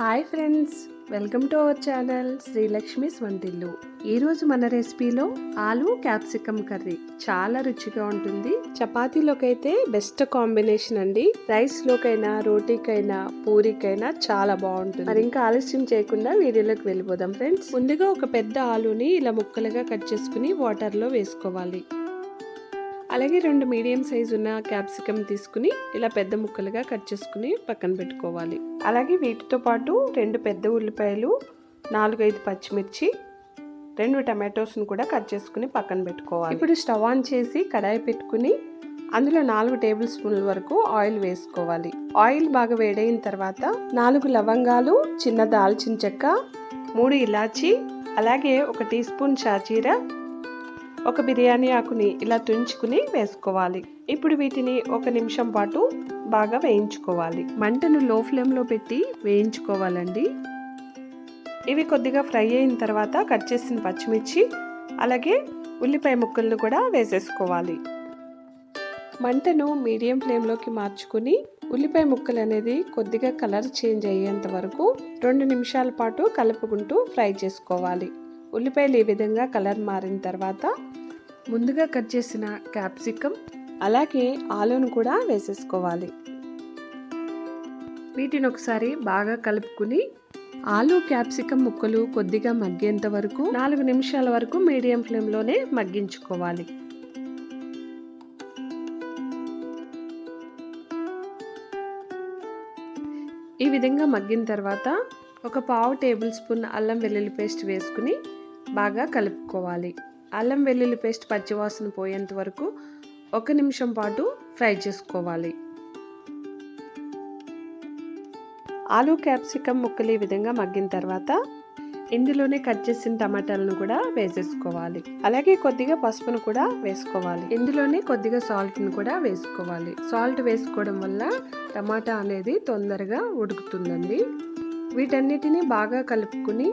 Hi friends welcome to our channel Srilakshmi వంటిల్లు. ఈరోజు మన రెసిపీలో ఆలు క్యాప్సికమ్ కర్రీ చాలా రుచిగా ఉంటుంది. చపాతీలోకైతే బెస్ట్ కాంబినేషన్ అండి. రైస్ లోకైనా రోటీకైనా పూరికైనా చాలా బాగుంటుంది. మరి ఇంకా ఆలస్యం చేయకుండా వీడియోలోకి వెళ్ళిపోదాం ఫ్రెండ్స్. ముందుగా ఒక పెద్ద ఆలుని ఇలా ముక్కలుగా కట్ చేసుకుని వాటర్లో వేసుకోవాలి. అలాగే రెండు మీడియం సైజు ఉన్న క్యాప్సికమ్ తీసుకుని ఇలా పెద్ద ముక్కలుగా కట్ చేసుకుని పక్కన పెట్టుకోవాలి. అలాగే వీటితో పాటు రెండు పెద్ద ఉల్లిపాయలు నాలుగైదు పచ్చిమిర్చి రెండు టమాటోస్ను కూడా కట్ చేసుకుని పక్కన పెట్టుకోవాలి. ఇప్పుడు స్టవ్ ఆన్ చేసి కడాయి పెట్టుకుని అందులో నాలుగు టేబుల్ స్పూన్ల వరకు ఆయిల్ వేసుకోవాలి. ఆయిల్ బాగా వేడైన తర్వాత నాలుగు లవంగాలు చిన్న దాల్చిన చెక్క మూడు ఇలాచి అలాగే ఒక టీ స్పూన్ షాజీరా ఒక బిర్యానీ ఆకుని ఇలా తుంచుకుని వేసుకోవాలి. ఇప్పుడు వీటిని ఒక నిమిషం పాటు బాగా వేయించుకోవాలి. మంటను లో ఫ్లేమ్లో పెట్టి వేయించుకోవాలండి. ఇవి కొద్దిగా ఫ్రై అయిన తర్వాత కట్ చేసిన పచ్చిమిర్చి అలాగే ఉల్లిపాయ ముక్కలను కూడా వేసేసుకోవాలి. మంటను మీడియం ఫ్లేమ్లోకి మార్చుకుని ఉల్లిపాయ ముక్కలు అనేది కొద్దిగా కలర్ చేంజ్ అయ్యేంత వరకు రెండు నిమిషాల పాటు కలుపుకుంటూ ఫ్రై చేసుకోవాలి. ఉల్లిపాయలు ఈ విధంగా కలర్ మారిన తర్వాత ముందుగా కట్ చేసిన క్యాప్సికమ్ అలాగే ఆలూను కూడా వేసేసుకోవాలి. వీటిని ఒకసారి బాగా కలుపుకుని ఆలు క్యాప్సికమ్ ముక్కలు కొద్దిగా మగ్గేంత వరకు నాలుగు నిమిషాల వరకు మీడియం ఫ్లేమ్లోనే మగ్గించుకోవాలి. ఈ విధంగా మగ్గిన తర్వాత ఒక పావు టేబుల్ స్పూన్ అల్లం వెల్లుల్లి పేస్ట్ వేసుకుని బాగా కలుపుకోవాలి. అల్లం వెల్లుల్లి పేస్ట్ పచ్చివాసన పోయేంత వరకు ఒక నిమిషం పాటు ఫ్రై చేసుకోవాలి. ఆలు క్యాప్సికమ్ ముక్కలు ఈ విధంగా మగ్గిన తర్వాత ఇందులోనే కట్ చేసిన టమాటాలను కూడా వేసేసుకోవాలి. అలాగే కొద్దిగా పసుపును కూడా వేసుకోవాలి. ఇందులోనే కొద్దిగా సాల్ట్ను కూడా వేసుకోవాలి. సాల్ట్ వేసుకోవడం వల్ల టమాటా అనేది తొందరగా ఉడుకుతుందండి. వీటన్నిటిని బాగా కలుపుకుని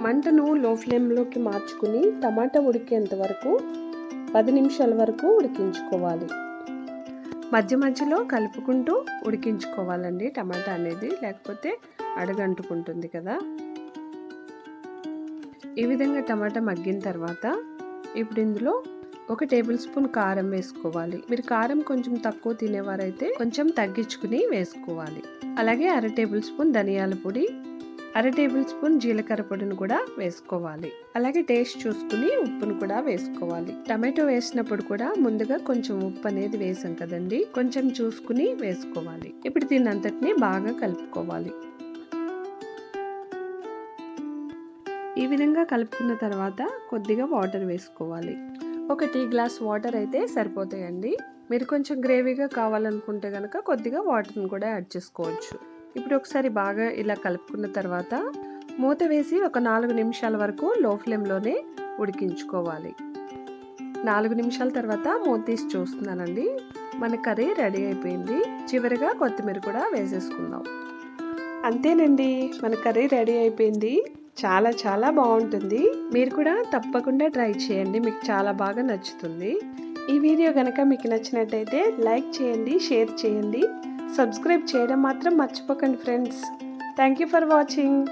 మంటను లో ఫ్లేమ్లోకి మార్చుకుని టమాటా ఉడికేంత వరకు పది నిమిషాల వరకు ఉడికించుకోవాలి. మధ్య మధ్యలో కలుపుకుంటూ ఉడికించుకోవాలండి టమాటా అనేది లేకపోతే అడగంటుకుంటుంది కదా. ఈ విధంగా టమాటా మగ్గిన తర్వాత ఇప్పుడు ఇందులో ఒక టేబుల్ స్పూన్ కారం వేసుకోవాలి. మీరు కారం కొంచెం తక్కువ తినేవారైతే కొంచెం తగ్గించుకుని వేసుకోవాలి. అలాగే అర టేబుల్ స్పూన్ ధనియాల పొడి అర టేబుల్ స్పూన్ జీలకర్ర పొడిని కూడా వేసుకోవాలి. అలాగే టేస్ట్ చూసుకుని ఉప్పును కూడా వేసుకోవాలి. టమాటో వేసినప్పుడు కూడా ముందుగా కొంచెం ఉప్పు అనేది వేసాం కదండి. కొంచెం చూసుకుని వేసుకోవాలి. ఇప్పుడు దీని అంతటిని బాగా కలుపుకోవాలి. ఈ విధంగా కలుపుకున్న తర్వాత కొద్దిగా వాటర్ వేసుకోవాలి. ఒక టీ గ్లాస్ వాటర్ అయితే సరిపోతాయండి. మీరు కొంచెం గ్రేవీగా కావాలనుకుంటే కనుక కొద్దిగా వాటర్ని కూడా యాడ్ చేసుకోవచ్చు. ఇప్పుడు ఒకసారి బాగా ఇలా కలుపుకున్న తర్వాత మూత వేసి ఒక నాలుగు నిమిషాల వరకు లో ఫ్లేమ్లోనే ఉడికించుకోవాలి. నాలుగు నిమిషాల తర్వాత మూత తీసి చూస్తున్నానండి. మన కర్రీ రెడీ అయిపోయింది. చివరిగా కొత్తిమీర కూడా వేసేసుకుందాం. అంతేనండి మన కర్రీ రెడీ అయిపోయింది. చాలా చాలా బాగుంటుంది. మీరు కూడా తప్పకుండా ట్రై చేయండి. మీకు చాలా బాగా నచ్చుతుంది. ఈ వీడియో కనుక మీకు నచ్చినట్టయితే లైక్ చేయండి షేర్ చేయండి. సబ్స్క్రైబ్ చేయడం మాత్రం మర్చిపోకండి friends. Thank you for watching